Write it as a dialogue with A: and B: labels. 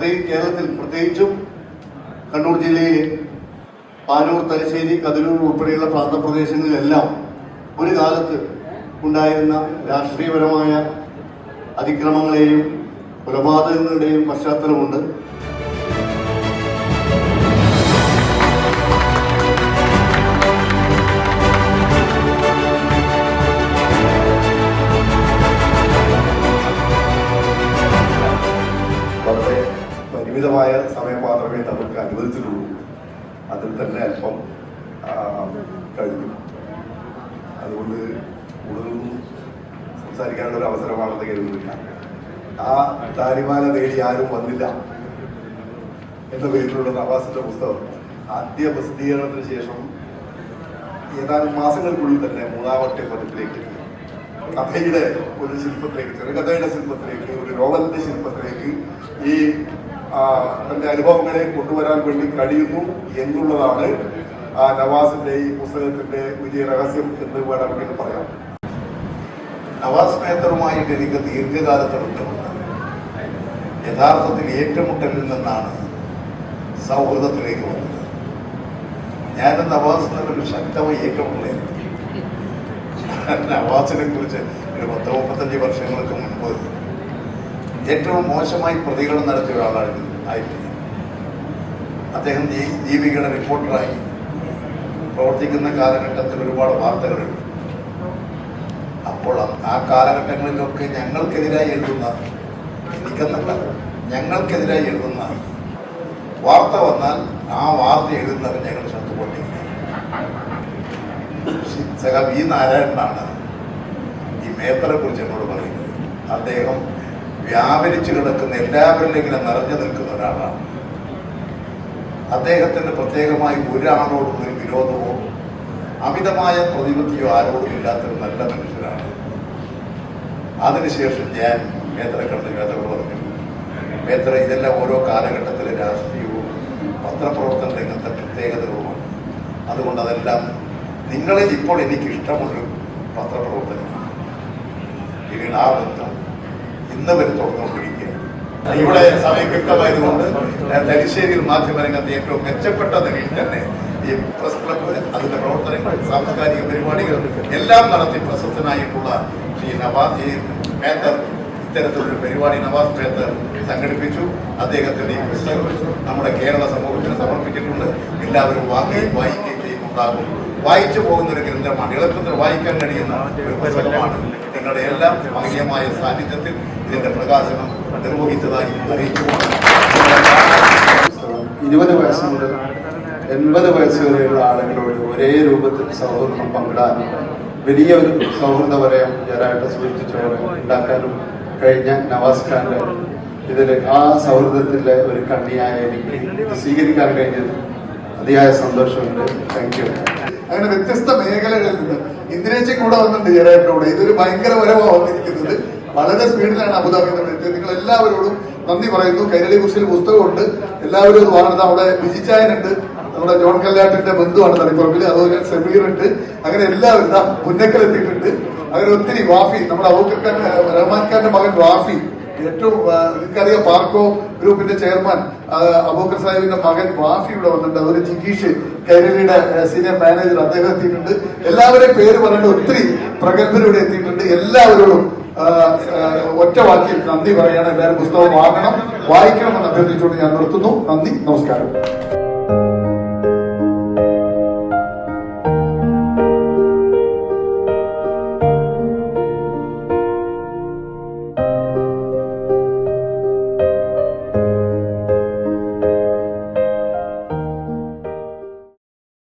A: പ്രത്യേകിച്ച് കേരളത്തിൽ പ്രത്യേകിച്ചും കണ്ണൂർ ജില്ലയിലെ പാനൂർ തലശ്ശേരി കതിരൂർ ഉൾപ്പെടെയുള്ള പ്രാന്തപ്രദേശങ്ങളിലെല്ലാം ഒരു കാലത്ത് ഉണ്ടായിരുന്ന രാഷ്ട്രീയപരമായ അതിക്രമങ്ങളെയും കൊലപാതകങ്ങളുടെയും പശ്ചാത്തലമുണ്ട്.
B: പരിമിതമായ സമയം മാത്രമേ നമുക്ക് അനുവദിച്ചിട്ടുള്ളൂ. അതിൽ തന്നെ അല്പം കഴിഞ്ഞു അതുകൊണ്ട് കൂടുതലൊന്നും സംസാരിക്കാനുള്ള ഒരു അവസരമാണെന്ന് കരുതുന്നില്ല ആ താലിമാല തേടി ആരും വന്നില്ല എന്ന പേരിലുള്ള നവാസിന്റെ പുസ്തകം. ആദ്യ പ്രസിദ്ധീകരണത്തിന് ശേഷം ഏതാനും മാസങ്ങൾക്കുള്ളിൽ തന്നെ മൂന്നാമത്തെ പതിപ്പിലേക്ക് കഥയുടെ ഒരു ശില്പത്തിലേക്ക് ചെറുകഥയുടെ ശില്പത്തിലേക്ക് ഒരു നോവലിന്റെ ശില്പത്തിലേക്ക് ഈ തന്റെ അനുഭവങ്ങളെ കൊണ്ടുവരാൻ വേണ്ടി കഴിയുന്നു എന്നുള്ളതാണ് നവാസിന്റെ ഈ പുസ്തകത്തിന്റെ വിജയ രഹസ്യം എന്ന് വേണമെങ്കിൽ പറയാം നവാസ് മേത്തറുമായിട്ട് എനിക്ക് ദീർഘകാലത്തെ ബന്ധമുണ്ട്. യഥാർത്ഥത്തിൽ ഏറ്റുമുട്ടലിൽ നിന്നാണ് സൗഹൃദത്തിലേക്ക് വന്നത്. ഞാൻ നവാസ് ഒരു ശക്തമായ ഏറ്റുമുട്ടലായിരുന്നു. നവാസിനെ കുറിച്ച് ഒരു പത്ത് മുപ്പത്തഞ്ച് വർഷങ്ങൾക്ക് മുൻപ് ഏറ്റവും മോശമായി പ്രതികരണം നടത്തിയ ഒരാളായിരുന്നു ആയിരുന്നു അദ്ദേഹം ദീപികയുടെ റിപ്പോർട്ടറായി പ്രവർത്തിക്കുന്ന കാലഘട്ടത്തിൽ ഒരുപാട് വാർത്തകളുണ്ട്. അപ്പോൾ ആ- കാലഘട്ടങ്ങളിലൊക്കെ ഞങ്ങൾക്കെതിരായി എഴുതുന്ന എനിക്കെന്നല്ല ഞങ്ങൾക്കെതിരായി എഴുതുന്ന വാർത്ത വന്നാൽ ആ വാർത്ത എഴുതുന്നവർ ഞങ്ങൾ ശത്രുപൊട്ടിക്കുന്നത് സഹ വി നാരായണനാണ് ഈ മേത്തറെ കുറിച്ച് എന്നോട് പറയുന്നത്. അദ്ദേഹം വ്യാപരിച്ചു കിടക്കുന്ന എല്ലാവരിലെങ്കിലും നിറഞ്ഞു നിൽക്കുന്ന ഒരാളാണ്. അദ്ദേഹത്തിന് പ്രത്യേകമായി ഒരാളോടും ഒരു വിരോധമോ അമിതമായ പ്രതിബദ്ധിയോ ആരോടും ഇല്ലാത്തൊരു നല്ല മനുഷ്യരാണ് അതിനുശേഷം ഞാൻ മേത്ര കണ്ട് മേത്ര പറഞ്ഞു. മേത്ര ഇതെല്ലാം ഓരോ കാലഘട്ടത്തിലെ രാഷ്ട്രീയവും പത്രപ്രവർത്തന രംഗത്തെ പ്രത്യേകതകളുമാണ്. അതുകൊണ്ട് അതെല്ലാം നിങ്ങളെ ഇപ്പോൾ എനിക്ക് ഇഷ്ടമുള്ളൊരു പത്രപ്രവർത്തനമാണ്. പിന്നീട് ആ ബന്ധം ഇന്ന് വരെ തുറന്നുകൊണ്ടിരിക്കുകയാണ്. ഇവിടെ സമയം വ്യക്തമായതുകൊണ്ട് തലശ്ശേരിയിൽ മാധ്യമരംഗത്ത് ഏറ്റവും മെച്ചപ്പെട്ട നിലയിൽ തന്നെ ഈ പ്രസ് ക്ലബ്ബ് അതിന്റെ പ്രവർത്തനങ്ങൾ സാംസ്കാരിക പരിപാടികൾ എല്ലാം നടത്തി പ്രശസ്തനായിട്ടുള്ള ഈ നവാസ് ഈ മേത്തർ ഇത്തരത്തിലൊരു പരിപാടി നവാസ് മേത്തർ സംഘടിപ്പിച്ചു. അദ്ദേഹത്തിന്റെ ഈ പുസ്തകം നമ്മുടെ കേരള സമൂഹത്തിന് സമർപ്പിച്ചിട്ടുണ്ട്. എല്ലാവരും വാങ്ങുകയും വായിക്കുകയും ചെയ്യുന്നുണ്ടാകും. വായിച്ചു പോകുന്ന ഒരു ഗ്രന്ഥമാണ് എളുപ്പത്തിൽ വായിക്കാൻ കഴിയുന്ന ഒരു പുസ്തകമാണ്. നിങ്ങളുടെ എല്ലാം ഭംഗിയമായ സാന്നിധ്യത്തിൽ ഇതിന്റെ പ്രകാശനം നിർവഹിച്ചതായി അറിയിച്ചു
C: ഇരുപത് വയസ്സ് മുതൽ എൺപത് വയസ്സ് വരെയുള്ള ആളുകളോട് ഒരേ രൂപത്തിൽ സൗഹൃദം പങ്കിടാൻ വലിയ ഒരു സൗഹൃദ വലയം ഞാനായിട്ട് സൂചിപ്പിച്ചോടെ ഉണ്ടാക്കാനും കഴിഞ്ഞ നവാസ് ഖാന്റെ ഇതിൽ ആ സൗഹൃദത്തിലെ ഒരു കണ്ണിയായ എനിക്ക് സ്വീകരിക്കാൻ കഴിഞ്ഞത് അതിയായ സന്തോഷമുണ്ട്. താങ്ക് യു
D: അങ്ങനെ വ്യത്യസ്ത മേഖലകളിൽ നിന്ന് ഇന്ദിരേച്ചി കൂടെ വന്നിട്ടുണ്ട് ജയരാജന്റെ കൂടെ ഇതൊരു ഭയങ്കര വരവാണ് വന്നിരിക്കുന്നത്. വളരെ സ്പീഡിലാണ് അബുദാബി നമ്മൾ എത്തിയത്. നിങ്ങൾ എല്ലാവരോടും നന്ദി പറയുന്നു. കൈരളി കുശിൽ പുസ്തകമുണ്ട്. എല്ലാവരും അത് വാങ്ങുന്നത് അവിടെ വിജിച്ചായനുണ്ട് നമ്മുടെ ജോൺ കല്ലാട്ടിന്റെ ബന്ധുവാണ് തളിപ്പറമ്പിൽ. അതുപോലെ സെമീർ ഉണ്ട് അങ്ങനെ എല്ലാവരും പുന്നക്കൽ എത്തിയിട്ടുണ്ട് അങ്ങനെ ഒത്തിരി വാഫി നമ്മുടെ റഹ്മാൻ ഖാന്റെ മകൻ വാഫി ഏറ്റവും നിങ്ങൾക്കറിയാം പാർക്കോ ഗ്രൂപ്പിന്റെ ചെയർമാൻ അബൂക്കർ സാഹിബിന്റെ മകൻ വാഫി ഇവിടെ വന്നിട്ടുണ്ട്. അതുപോലെ ജിഗീഷ് കൈരളിയുടെ സീനിയർ മാനേജർ അദ്ദേഹം എത്തിയിട്ടുണ്ട്. എല്ലാവരെയും പേര് പറയേണ്ട ഒത്തിരി പ്രഗത്ഭർ ഇവിടെ എത്തിയിട്ടുണ്ട്. എല്ലാവരോടും ഒറ്റ വാക്കിൽ നന്ദി പറയാണ്. എല്ലാവരും പുസ്തകം വാങ്ങണം വായിക്കണം എന്ന് അഭ്യർത്ഥിച്ചുകൊണ്ട് ഞാൻ നിർത്തുന്നു. നന്ദി നമസ്കാരം.